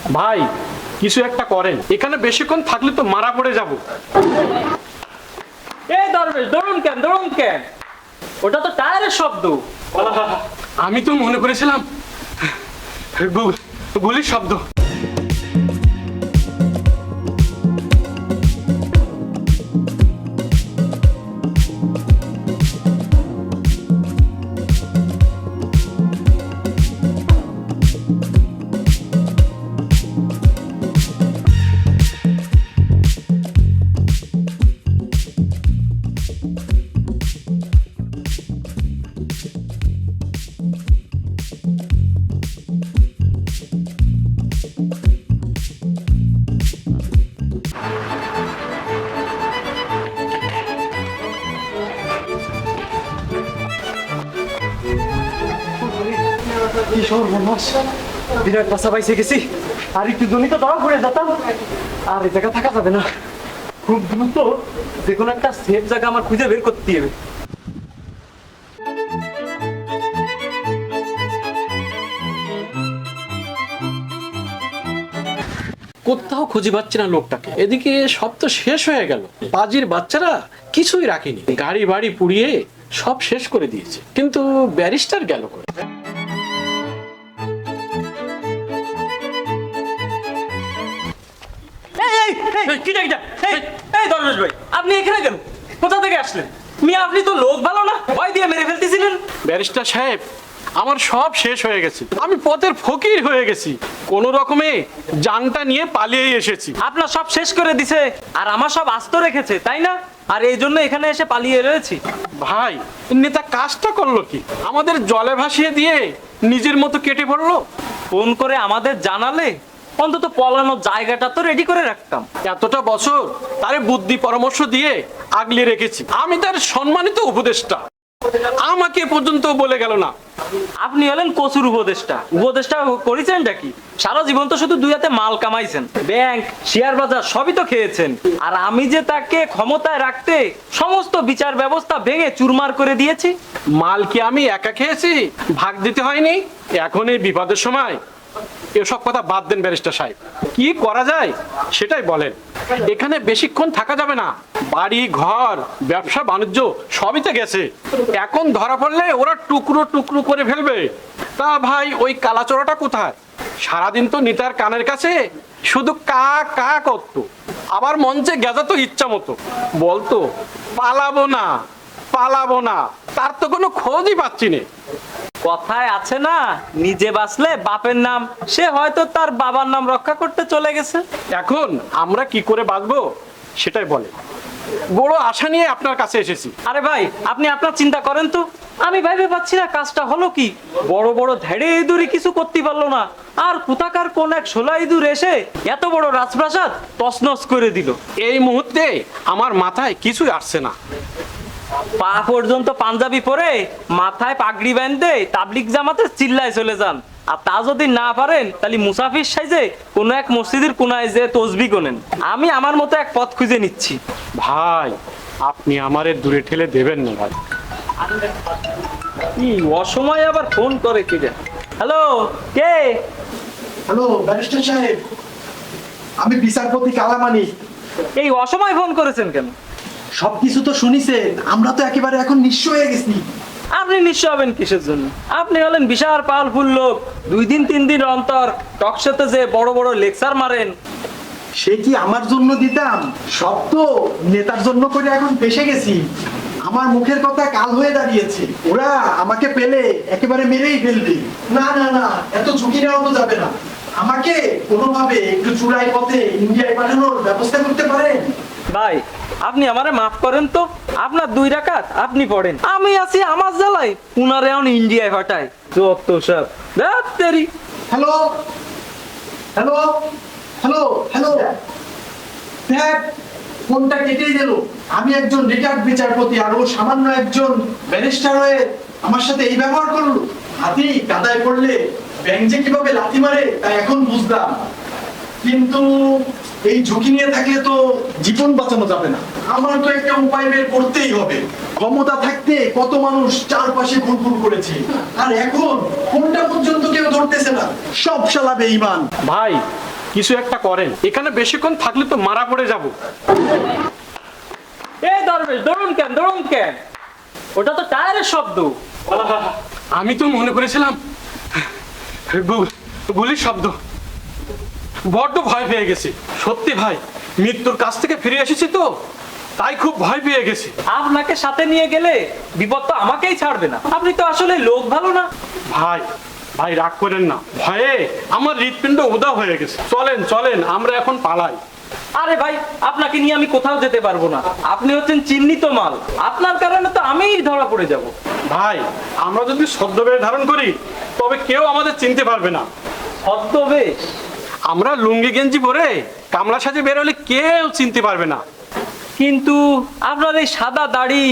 ভাই কিছু একটা করেন। এখানে বেশিক্ষণ থাকলে তো মারা পড়ে যাব। এই দরবেশ দৌড়ুন কেন দৌড়ুন কেন? ওটা তো টায়ারের শব্দ। আমি তো মনে করেছিলাম গুলির শব্দ। কি বিরাট বাসা পাইছে গেছি। আর একটু ধরা পড়ে যেতাম। আর এই জায়গা থাকা যাবে না। খুব দ্রুত যে কোনো একটা সেফ জায়গা আমার খুঁজে বের করতে হবে। কোথাও খুঁজে পাচ্ছি না লোকটাকে। এদিকে সব তো শেষ হয়ে গেল। বাজির বাচ্চারা কিছুই রাখেনি। গাড়ি বাড়ি পুড়িয়ে সব শেষ করে দিয়েছে। কিন্তু ব্যারিস্টার গেল করে কি ডাকিটা? এই, এই দরবেশ ভাই, আপনি এখানে কেন? কোথা থেকে আসলেন? মিয়া আপনি তো লোক ভালো না ভয় দিয়ে মেরে ফেলতেছিলেন। ব্যারিস্টার সাহেব আমার সব শেষ হয়ে গেছে। আমি পথের ফকির হয়ে গেছি। কোন রকমে জানটা নিয়ে পালিয়ে এসেছি। আপনার সব শেষ করে দিছে আর আমার সব আস্ত রেখেছে তাই না? আর এই জন্য এখানে এসে পালিয়ে রয়েছি। ভাই নেতা কাজটা করল কি? আমাদের জলে ভাসিয়ে দিয়ে নিজের মতো কেটে পড়ল ফোন করে আমাদের জানালে অন্তত পলানোর জায়গাটা তো রেডি করে রাখতাম। এতটা বছর তারে বুদ্ধি পরামর্শ দিয়ে আগলে রেখেছি। আমি তার সম্মানিত উপদেষ্টা। আমাকে পর্যন্ত বলে গেল না। আপনি হলেন কচুর উপদেষ্টা। উপদেষ্টা করেছেনটা কি? সারা জীবন তো শুধু দুই হাতে মাল কামাইছেন। ব্যাংক শেয়ার বাজার সবই তো খেয়েছেন। আর আমি যে তাকে ক্ষমতায় রাখতে সমস্ত বিচার ব্যবস্থা ভেঙে চুরমার করে দিয়েছি? মাল কি আমি একা খেয়েছি? ভাগ দিতে হয়নি? এখন এই বিপদের সময় এসব কথা বাদ দেন ব্যারিস্টার সাহেব। কি করা যায়? সেটাই বলেন। এখানে বেশিক্ষণ থাকা যাবে না। বাড়ি, ঘর, ব্যবসা, বাণিজ্য সবই তো গেছে। এখন ধরা পড়লে ওরা টুকরো টুকরো করে ফেলবে। তা ভাই, ওই কালাচোরাটা কোথায়? সারাদিন তো নিতার কানের কাছে শুধু কা কা করত। আবার মঞ্চে গেজাতো ইচ্ছা মতো। বলতো, পালাবো না পালাবো না। তার তো কোনো খোঁজই পাচ্ছি না। কথায় আছে না নিজে বাঁচলে বাপের নাম। সে হয়তো তার বাবার নাম রক্ষা করতে চলে গেছে। এখন আমরা কি করে বাঁচবো? সেটাই বলে। বড় আশা নিয়ে আপনার কাছে এসেছি। আরে ভাই আপনি আপনার চিন্তা করেন তো। আমি ভাইবে পাচ্ছি না কাজটা হলো কি। বড় বড় ধেড়ে ইঁদুরই কিছু করতে পারল না। আর কোথাকার কোন এক সোলা ইঁদুর এসে এত বড় রাজপ্রাসাদ তছনছ করে দিল। এই মুহূর্তে আমার মাথায় কিছুই আসছে না। পা পর্যন্ত পাঞ্জাবি পরে মাথায় পাগড়ি বাঁধতে তাবলিক জামাতে চিল্লায় চলে যান। আর তা যদি না পারেন তাহলে মুসাফির সাইজে কোনো এক মসজিদের কোনায় যে তসবি কোনেন আমি আমার মতো এক পথ খুঁজে নিচ্ছি। ভাই আপনি আমারে দূরে ঠেলে দেবেন না ভাই। কি অসময়ে আবার ফোন করে কে হ্যালো কে? হ্যালো ব্যারিস্টার সাহেব। আমি বিচারপতি কালামানি। এই অসময় ফোন করেছেন কেন? সবকিছু তো শুনিছেন আমরা তো একেবারে এখন নিঃস্ব হয়ে গেছি। আপনি নিশ্চয় হবেন কিসের জন্য? আপনি হলেন বিশাল পাওয়ারফুল লোক। দুই দিন তিন দিন অন্তর টকশোতে যে বড় বড় লেকচার মারেন। সে কি আমার জন্য দিতাম? সব তো নেতার জন্য করে এখন পেশে গেছি। আমার মুখের কথা কাল হয়ে দাঁড়িয়েছে। ওরা আমাকে পেলে একেবারে মেরেই ফেলবে। না না না এত ঝুঁকি নেওয়া তো যাবে না। আমাকে কোনোভাবে একটু চূড়াই পথে ইন্ডিয়ায় পাঠানোর ব্যবস্থা করতে পারেন? ভাই, আপনি আমারে মাফ করেন তো। আপনার দুই রাকাত আপনি পড়েন। আমি আছি আমার জ্বালাই উনারে এখন ইন্ডিয়ায় পাঠায়। যত সব। তেরি। হ্যালো? হ্যালো? হ্যালো? হ্যালো? দেখ, ফোনটা কেটেই দিল। আমি একজন রিটায়ার্ড বিচারপতি আর ও সামান্য একজন ব্যারিস্টার হয়ে আমার সাথে এই ব্যবহার করল। হাতি কাদায় পড়লে ব্যাংক যে কীভাবে লাথি মারে তা এখন বুঝলাম। কিন্তু এই ঝুঁকি নিয়ে থাকলে তো জীবন বাঁচানো যাবে না। আমার তো একটা উপায় বের করতেই হবে। ক্ষমতা থাকতে কত মানুষ চারপাশে ঘুরঘুর করেছে। আর এখন কোনটা পর্যন্ত কেউ ধরতেছে না। সব শালা বেঈমান। ভাই কিছু একটা করেন। এখানে বেশিক্ষণ থাকলে তো মারা পড়ে যাব। এই দরবেশ দৌড়ুন কেন দৌড়ুন কেন? ওটা তো টায়ারের শব্দ। আমি তো মনে করেছিলাম গুলির শব্দ। বড্ড ভয় পেয়ে গেছি। সত্যি ভাই মৃত্যুর কাছ থেকে ফিরে এসেছি তো তাই খুব ভয় পেয়ে গেছি। আপনাকে সাথে নিয়ে গেলে বিপদ তো আমাকেই ছাড়বে না। আপনি তো আসলে লোক ভালো না। ভাই ভাই রাগ করেন না। ভয়ে আমার হৃৎপিণ্ড উদা হয়ে গেছে। চলেন চলেন আমরা এখন পালাই। আরে ভাই আপনাকে নিয়ে আমি কোথাও যেতে পারব না। আপনি হচ্ছেন চিহ্নিত মাল। আপনার কারণে তো আমিই ধরা পড়ে যাব। ভাই আমরা যদি ছদ্মবেশ ধারণ করি তবে কেউ আমাদের চিনতে পারবে না। ছদ্মবেশ আমরা লুঙ্গি গেঞ্জি পরে কামলা সাজে বেরোলে কেউ চিনতে পারবে না। কিন্তু আপনার এই সাদা দাড়ি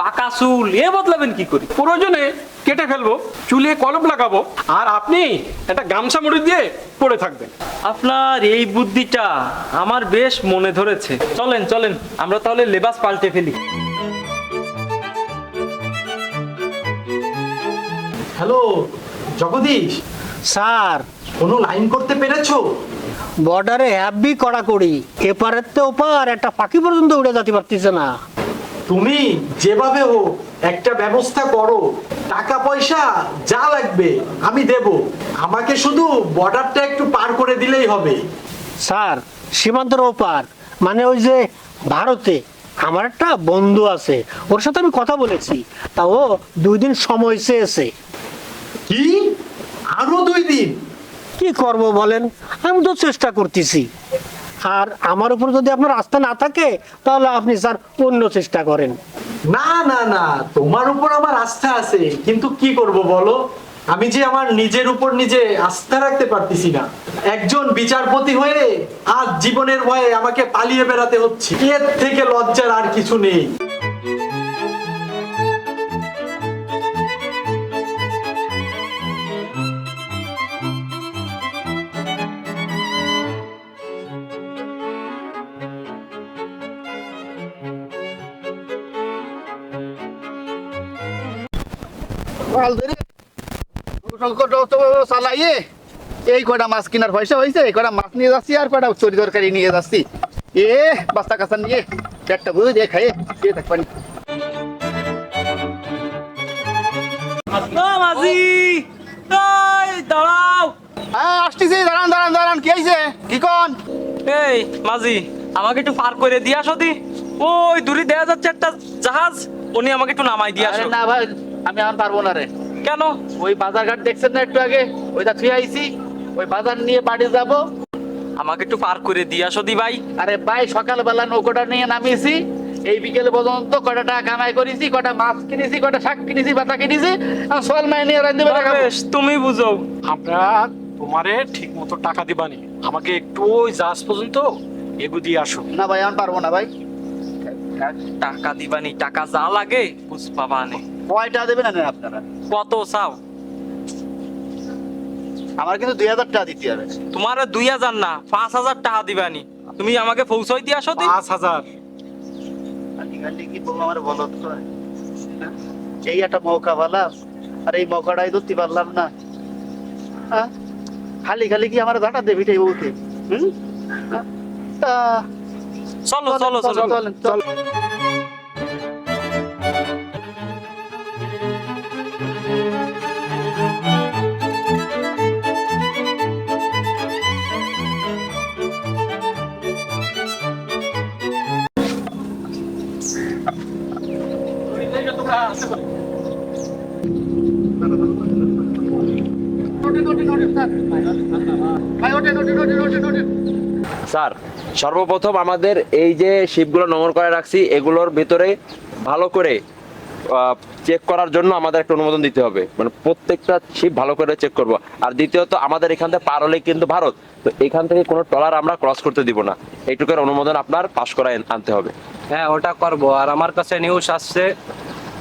পাকা চুল এ বদলাবেন কি করে? প্রয়োজনে কেটে ফেলব চুলে কলম লাগাবো আর আপনি একটা গামছা মুড়ি দিয়ে পড়ে থাকবেন। আপনার এই বুদ্ধিটা আমার বেশ মনে ধরেছে। চলেন চলেন আমরা তাহলে লেবাস পাল্টে ফেলি। হ্যালো জগদীশ। স্যার কোনো লাইন করতে পেরেছ? বর্ডারে হ্যাভি কড়াকড়ি এপারের তো ওপার একটা পাখি পর্যন্ত উড়ে যেতে পারতেছে না। তুমি যেভাবে হোক একটা ব্যবস্থা করো। টাকা পয়সা যা লাগবে আমি দেব। আমাকে শুধু বর্ডারটা একটু পার করে দিলেই হবে। স্যার সীমান্তের ওপার মানে ওই যে ভারতে। আমার একটা বন্ধু আছে ওর সাথে আমি কথা বলেছি। তা ও দুই দিন সময় চেয়েছে। কি? আরও দুই দিন? কি করব বলেন? আমি তো চেষ্টা করতেছি। আর আমার উপর যদি আপনার আস্থা না থাকে, তাহলে আপনি স্যার অন্য চেষ্টা করেন। না না না, তোমার উপর আমার আস্থা আছে, কিন্তু কি করব বলো? আমি যে আমার নিজের উপর নিজে আস্থা রাখতে পারতেছি না। একজন বিচারপতি হয়ে আজ জীবনের ভয়ে আমাকে পালিয়ে বেড়াতে হচ্ছে। এর থেকে লজ্জার আর কিছু নেই। চালাইয়ে এই কয়টা মাছ কেনার পয়সা হয়েছে এই কয়টা মাছ নিয়ে যাচ্ছি আর কয়টা চুরি তরকারি নিয়ে যাচ্ছি। এ বাস্তা কাঁচা নিয়ে পেটটা বুঝে দিয়ে খাইয়ে দিয়ে থাকবেন ও দাঁড়াও হ্যাঁ আসতেছি দাঁড়ান দাঁড়ান দাঁড়ান কি হয়েছে কি কন? এই মাঝি আমাকে একটু পার করে দিয়ে আসো দি। ওই দূরে দেখা যাচ্ছে একটা জাহাজ উনি আমাকে একটু নামাই দিয়ে আসো। না ভাই আমি আর পারব না রে। কেন? ওই বাজার ঘাট দেখছেন না একটু আগে? ওইটা থুয়ে আইছি। ওই বাজার নিয়ে বাড়ি যাব। আমাকে একটু পার করে দিয়ে আসো দি ভাই। আরে ভাই সকালবেলা নৌকোটা নিয়ে নামিয়েছি। এই বিকেল পর্যন্ত কয়টা টাকা কামাই করেছি কয়টা মাছ কিনেছি কয়টা শাক কিনেছি বাতা কিনেছি আর সোয়াল মাই নিয়ে রান্ধি তুমি বুঝো আমরা তোমারে ঠিক মতো টাকা দিবানি। আমাকে একটু ওই জাহাজ পর্যন্ত এগু দিয়ে আসো। না ভাই আমি পারব না ভাই। টাকা দিবানি টাকা যা লাগে বুঝ পাবা নে কয়টা দেবেন না আপনারা। কত চাও? আমার কিন্তু দুই হাজার টাকা দিতে হবে। তোমার দুই হাজার না পাঁচ হাজার টাকা দিবানি তুমি আমাকে পৌঁছাই দিয়ে আসো পাঁচ হাজার। কি বলব আমার বলো? এই একটা মৌকা পেলাম আর এই মৌকাটাই ধরতে পারলাম না। হ্যাঁ? খালি খালি কি আমার দাটা দেবি এই বউতে হুম? চলো চলো চলো। চল স্যার, সর্বপ্রথম আমাদের এই যে শিপগুলো নোংর করে রাখছি, এগুলোর ভিতরে ভালো করে চেক করার জন্য আমাদের একটা অনুমোদন দিতে হবে। মানে প্রত্যেকটা শিপ ভালো করে চেক করব। আর দ্বিতীয়ত, আমাদের এখান থেকে পার হলে কিন্তু ভারত। তো এখান থেকে কোনো ট্রলার আমরা ক্রস করতে দিব না। এইটুকুর অনুমোদন আপনার পাশ করায় আনতে হবে। হ্যাঁ ওটা করব। আর আমার কাছে নিউজ আসছে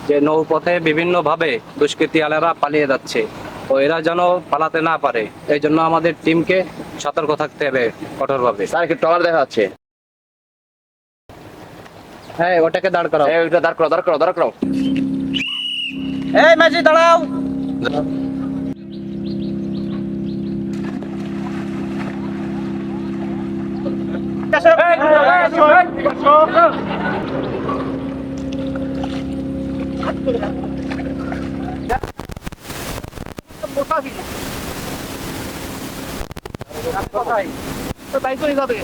যে নৌপথে বিভিন্নভাবে দুষ্কৃতিয়ালেরা পালিয়ে যাচ্ছে। তো এরা যেন পালাতে না পারে। এই জন্য আমাদের টিমকে সতর্ক থাকতে হবে কঠোরভাবে। স্যার একটু ট্রলার দেখা যাচ্ছে। হ্যাঁ ওটাকে দাঁড় করাও। এই, ওইটা দাঁড় করো দাঁড় করো দাঁড় করো এই মাঝি দাঁড়াও। তাই করে যাবে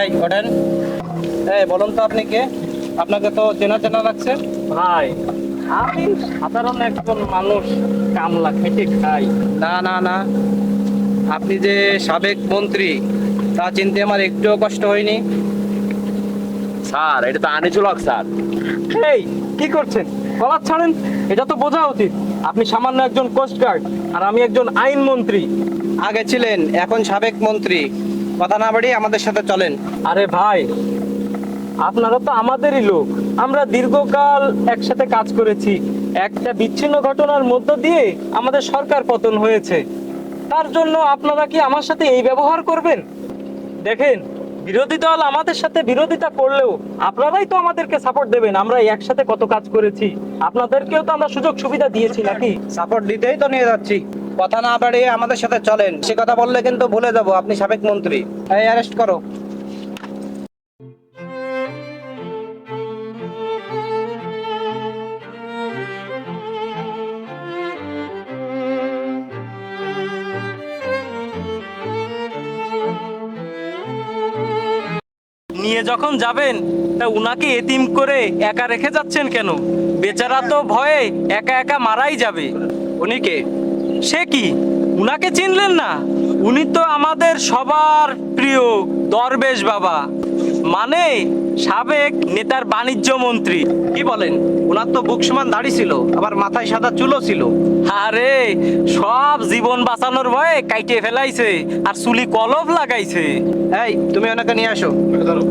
এই ওঠেন। এই বলুন তো আপনি কে? আপনাকে তো চেনা চেনা লাগছে। ভাই আমি সাধারণ একজন মানুষ কামলা খেটে খাই। না না না। আপনি যে সাবেক মন্ত্রী তা চিনতে আমার একটুও কষ্ট হয়নি। স্যার এটা তো আনিচুলক স্যার। এই কি করছেন? গলা ছাড়েন? এটা তো বোঝা উচিত। আপনি সামান্য একজন কোস্ট গার্ড আর আমি একজন আইন মন্ত্রী। আগে ছিলেন এখন সাবেক মন্ত্রী। কথা না বাড়িয়ে আমাদের সাথে চলেন। আরে ভাই আপনারা তো আমাদেরই লোক। আমরা দীর্ঘকাল একসাথে কাজ করেছি। একটা বিচ্ছিন্ন ঘটনার মধ্য দিয়ে আমাদের সরকার পতন হয়েছে। তার জন্য আপনারা কি আমার সাথে এই ব্যবহার করবেন? দেখেন, বিরোধী দল আমাদের সাথে বিরোধিতা করলেও আপনারাই তো আমাদেরকে সাপোর্ট দেবেন, আমরা একসাথে কত কাজ করেছি। আপনাদেরকেও তো আমরা সুযোগ সুবিধা দিয়েছি নাকি? সাপোর্ট দিতেই তো নিয়ে যাচ্ছি। কথা না বাড়িয়ে আমাদের সাথে চলেন। সে কথা বললে কিন্তু ভুলে যাব, আপনি সাবেক মন্ত্রী। অ্যারেস্ট করো। নিয়ে যখন যাবেন, তা উনাকে এতিম করে একা রেখে যাচ্ছেন কেন? বেচারা তো ভয়ে একা একা মারাই যাবে। উনি কে? সে কি? উনাকে চিনলেন না? উনি তো আমাদের সবার প্রিয় দরবেশ বাবা। মানে সাবেক নেতার বাণিজ্য মন্ত্রী। কি বলেন? ওনার তো বুক সমান দাড়ি ছিল, আবার মাথায় সাদা চুলও ছিল। আরে সব জীবন বাঁচানোর ভয়ে কাইটে ফেলাইছে আর চুলি কলব লাগাইছে। এই তুমি ওনাকে নিয়ে আসো। ওনাকে ধরো।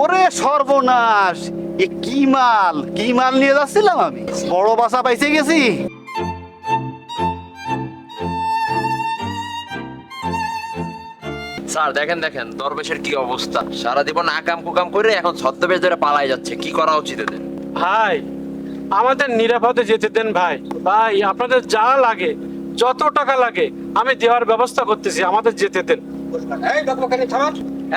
ওরে সর্বনাশ এ কি মাল? কি মাল নিয়ে যাচ্ছিলাম আমি? বড় বাসা পাইছে গেছি। স্যার দেখেন দেখেন দরবেশের কি অবস্থা। সারা জীবন আকাম কুকাম করে এখন ছদ্মবেশ ধরে পালাই যাচ্ছে। কি করা উচিত এদের? ভাই আমাদের নিরাপদে যেতে দেন ভাই। ভাই আপনাদের যা লাগে যত টাকা লাগে আমি দেওয়ার ব্যবস্থা করতেছি আমাদের যেতে দেন। এই বকবকানি থামান।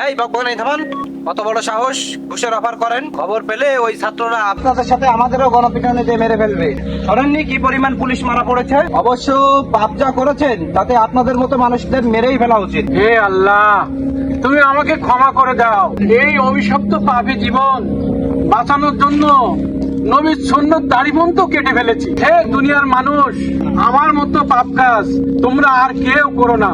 এই বকবকানি থামান। কত বড় সাহস? ঘুষের অফার করেন। খবর পেলে ওই ছাত্ররা আপনাদের সাথে আমাদেরও গণপিটনে দিয়ে মেরে ফেলবে। শোনেননি কি পরিমাণ পুলিশ মারা পড়েছে? অবশ্য পাপ যা করেছেন তাতে আপনাদের মতো মানুষদের মেরেই ফেলা উচিত। হে আল্লাহ তুমি আমাকে ক্ষমা করে দাও। এই অভিশপ্ত পাপী জীবন বাঁচানোর জন্য নবীর সন্ন্যত দাড়ি তো কেটে ফেলেছি। হে দুনিয়ার মানুষ আমার মতো পাপ কাজ তোমরা আর কেউ করো না।